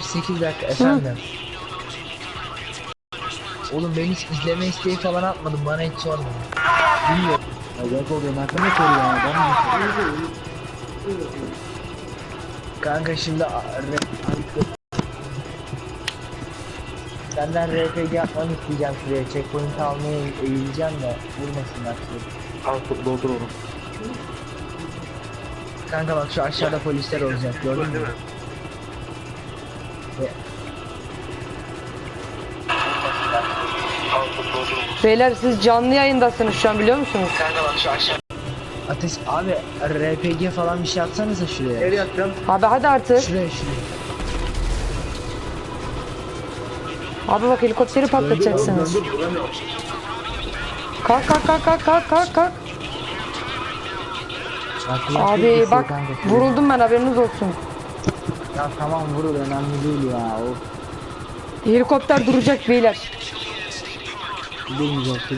8 dakika efendim. Oğlum ben hiç izleme isteği falan atmadım bana hiç sormadın. Bilmiyorum. Acayip oluyor. Ne soruyor ya? Ben mi? Kanka şimdi Senden RPG yapmanı isteyeceğim şuraya. Checkpoint almaya eğileceğim de vurmasınlar şurayı. Al doldur onu. Kanka bak şu aşağıda polisler olacak gördün mü? Beyler siz canlı yayındasınız şu an biliyor musunuz? Kanka bak şu aşağı. Ateş abi RPG falan bir şey atsanıza şuraya. Nereye atacağım? Abi hadi artık. Şuraya şuraya. Abi bak helikopteri patlatacaksınız. Kalk kalk kalk kalk kalk kalk kalk. Abi bak vuruldum ben haberiniz olsun. Ya tamam vurur önemli değil ya. O Helikopter duracak beyler. durmayacak.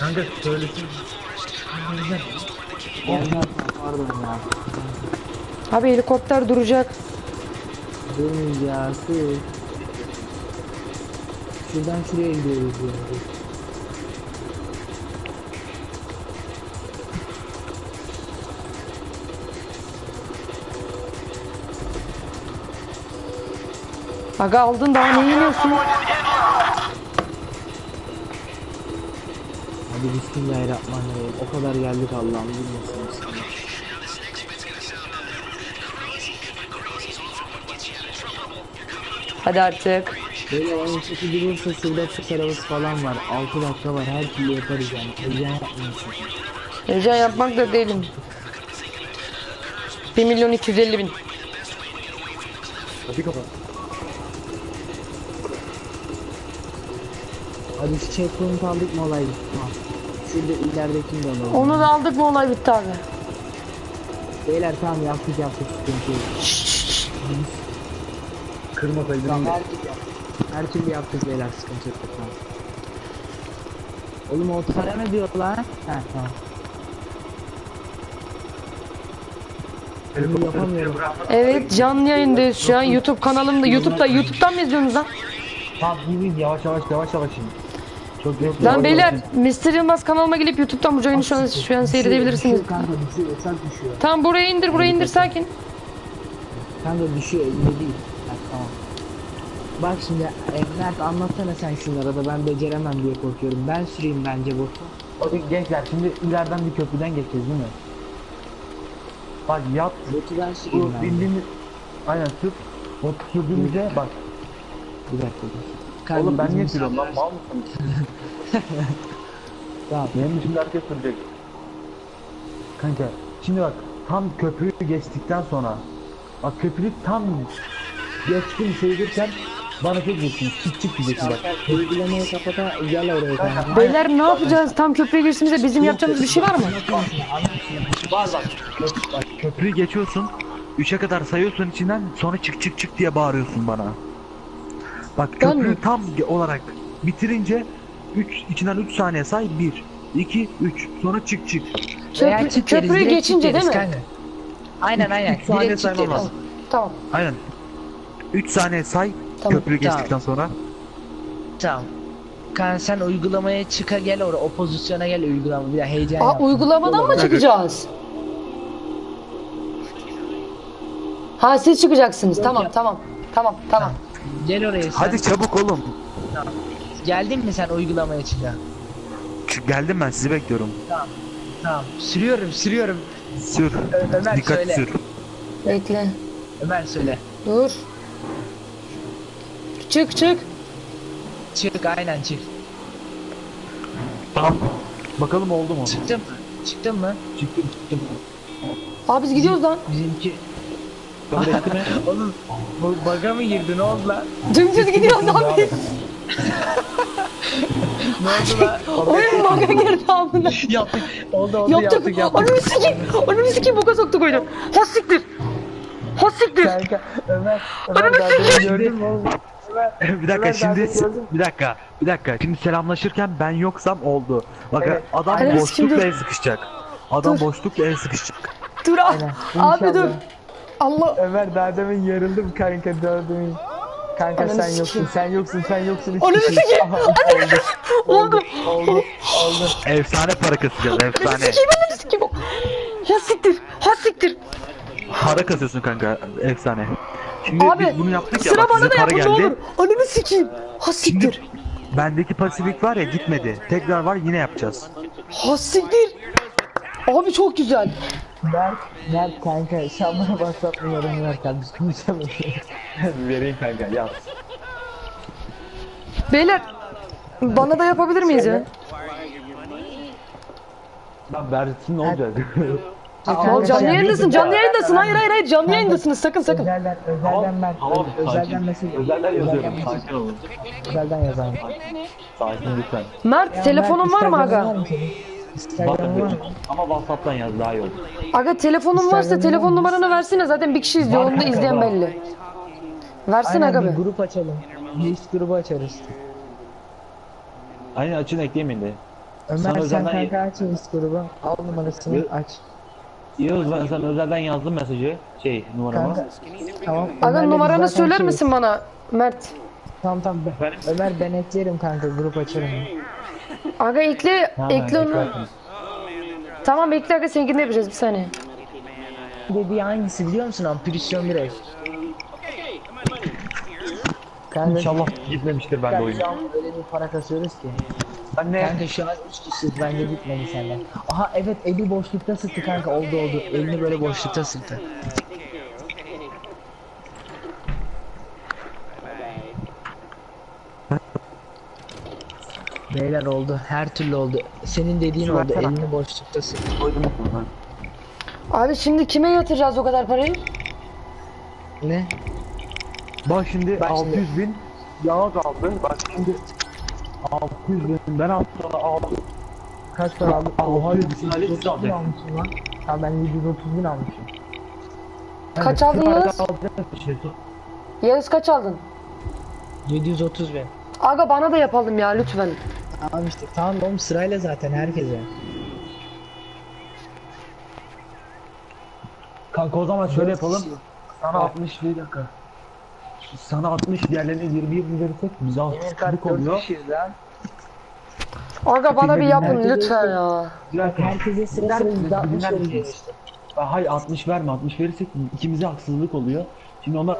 Kanka söylesin. Olmaz. Pardon ya. Abi helikopter duracak. Durmayacağız. Şuradan şuraya gidiyoruz yani. Aga aldın daha ne yeniyorsun? Hadi bismillahirrahmanirrahim. O kadar geldik Allah'ım bilmesin. Hadi artık. Böyle oyun sesi durursa şurada tık arabası falan var. 6 dakika var. Her türlü yaparız yani. Heyecan yapmıyorsun. Heyecan yapmak da değilim. 1 milyon 250 bin. Hadi kapat. Hadi şu checkpoint aldık mı olay bitti. Tamam. Şurada ileridekini de alalım. Onu da aldık mı olay bitti abi. Beyler tamam yaptık yaptık sıkıntı yok. Kırma kaydı. Tamam her türlü yaptık. Her türlü yaptık beyler sıkıntı yok tamam. Oğlum o para ne diyor lan? He tamam. Bunu yapamıyorum. Evet canlı yayındayız şu an YouTube kanalımda. YouTube'da YouTube'dan mı izliyorsunuz lan? Tamam iyi yavaş yavaş yavaş yavaş şimdi. Çok yok. Lan beyler Mr. Yılmaz kanalıma gelip YouTube'dan bu yayını şu an, şu an seyredebilirsiniz. Düşüyor kanka düşüyor esak düşüyor. Tamam buraya indir buraya indir sakin. Kanka düşüyor elinde değil. Tamam. Bak şimdi e, Mert anlatsana sen şunlara da ben beceremem diye korkuyorum. Ben süreyim bence botu. Hadi gençler şimdi ileriden bir köprüden geçeceğiz değil mi? Bak yat Botu ben bu süreyim bence. bildiğimiz aynen sür. O sürdüğümüzde bak Bir dakika dur. Kanka, oğlum ben niye sürüyorum lan mal mısın? Tamam. Benim dışımda herkes sürecek. Kanka şimdi bak tam köprüyü geçtikten sonra bak köprüyü tam geçtim sayılırken bana tek geçsin çık çık diyeceksin bak. Uygulamayı kapata gel oraya kanka. Beyler ne yapacağız? Tam köprüye geçtiğimizde bizim yapacağımız bir şey var mı? Var bak köprüyü geçiyorsun. 3'e kadar sayıyorsun içinden sonra çık çık çık diye bağırıyorsun bana. Bak Ben köprüyü mi? tam olarak bitirince 3 içinden 3 saniye say 1 2 3 sonra çık çık. Veya Köprü, çık deriz, köprüyü direkt çık geçince değil deriz mi? kanka. Aynen aynen. Üç saniye Direkt çık saymam deriz. lazım. Tamam. Aynen. 3 saniye say Tamam, köprüyü tamam. geçtikten sonra. Tamam. Kanka sen uygulamaya çıka gel oraya o pozisyona gel uygulama bir daha heyecan Aa, yap. uygulamadan mı çıkacağız? Ha siz çıkacaksınız. Tamam tamam. Tamam tamam. Gel oraya sen. Hadi çabuk oğlum. Geldin mi sen uygulamaya çıka? Ç- Geldim ben sizi bekliyorum. Tamam. Sürüyorum sürüyorum. Sür. Ö- Ömer Dikkat söyle. sür. Bekle. Ömer söyle. Dur. Çık çık. Çık aynen çık. Tamam. Bakalım oldu mu? Çıktın mı? Çıktın mı? Çıktım çıktım. Abi biz gidiyoruz lan. Bizimki. Kabul etti mi? Oğlum bu baga mı girdi ne oldu lan? Dümdüz gidiyoruz abi. Ne oldu lan? Oyun baga girdi abına. yaptık. Oldu oldu Yaptık. yaptık yaptık. Ananı sikeyim. Ananı sikeyim boka soktuk oyunu. Ha siktir. Ha siktir. Kanka Ömer. Ömer gördün mü oğlum? bir dakika Ömer, şimdi ben bir dakika bir dakika şimdi selamlaşırken ben yoksam oldu. Bak Evet. adam Aynen. boşlukla el sıkışacak. Adam Dur. boşlukla el sıkışacak. Dur. Abi dur. Allah. Ömer daha demin yarıldım kanka dördümün. Kanka Ananı sen sikeyim. yoksun, sen yoksun, sen yoksun. Ananı kişiyiz. sikeyim. Aha, Oldu. Oldu. Oldu. Oldu. Efsane para kasacağız Ananı efsane. sikeyim ananı sikeyim. Ya siktir. Ha siktir. Para kasıyorsun kanka efsane. Şimdi Abi biz bunu yaptık ya sıra bak bana size da para yapın ne geldi. olur. Ananı sikeyim. Ha siktir. Bendeki pasifik var ya gitmedi. Tekrar var yine yapacağız. Ha siktir. Abi çok güzel. Mert, Mert kanka sen bana WhatsApp'la yorum ver kardeşim. Konuşalım. Vereyim kanka yaz. Beyler bana da yapabilir miyiz ya? Lan versin ne olacak? Oğlum canlı yayındasın, canlı yayındasın. Hayır hayır hayır canlı yayındasınız sakın sakın. Özelden, özelden Mert. Tamam özelden mesaj. Özelden yazıyorum. Sakin olun. Özelden yazalım. Sakin lütfen. Mert telefonun var mı aga? Instagram'ın var mı? Ama Whatsapp'tan yaz daha iyi olur. Aga telefonun varsa telefon numaranı versene zaten bir kişi izliyor onu da izleyen belli. Versene Aynen aga bir be. grup açalım. Bir iş grubu açarız. Aynen açın ekleyemeyin de. Ömer Sana sen özelden- kanka aç iş grubu. Al numarasını Yo- aç. Yağız ben sana özelden yazdım mesajı. Şey numaramı. Kanka tamam. Aga Ömer'le numaranı zaten söyler misin bana Mert? Tamam tamam. Ben- Efendim? Ömer ben eklerim kanka grup açarım. Aga ekle Tamam, ekle onu. eklersiniz. Tamam ekle aga seninkini de yapacağız bir saniye. Dediği hangisi biliyor musun? Ampirisyon direkt. Kanka, İnşallah gitmemiştir bende oyun. öyle bir para kasıyoruz ki. Ben ne? Kanka şu an 3 kişiyiz bence gitmedi senden. Aha evet eli boşlukta sıktı kanka oldu oldu. Elini böyle boşlukta sıktı. Beyler oldu. Her türlü oldu. Senin dediğin Şu oldu. Elini boşlukta sıktı. Abi şimdi kime yatıracağız o kadar parayı? Ne? Bak şimdi Bak 600 bin yağa kaldı. Bak şimdi 600 bin ben az sonra aldım. Kaç para aldın? Oha, Oha, bir 130 tane bin almışım lan. Ha ben 730 bin almışım. Kaç aldın Yağız? Şey, Yağız kaç aldın? 730 bin. Aga bana da yapalım ya lütfen. Tamam işte tamam oğlum sırayla zaten herkese. Kanka o zaman şöyle yapalım. Sana Bak. 60 bir dakika. Sana 60 diğerlerine 21 bin verirsek bize Emir 60 kart kırık 4 oluyor. Aga bana bir yapın lütfen ya. Dakika. Herkese sıra Dinler sıra misiniz? %60 Dinler vereceğiz Hayır 60 verme 60 verirsek ikimize haksızlık oluyor. Şimdi onlar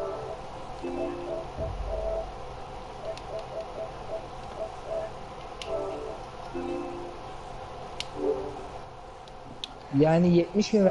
Yani 70 mi?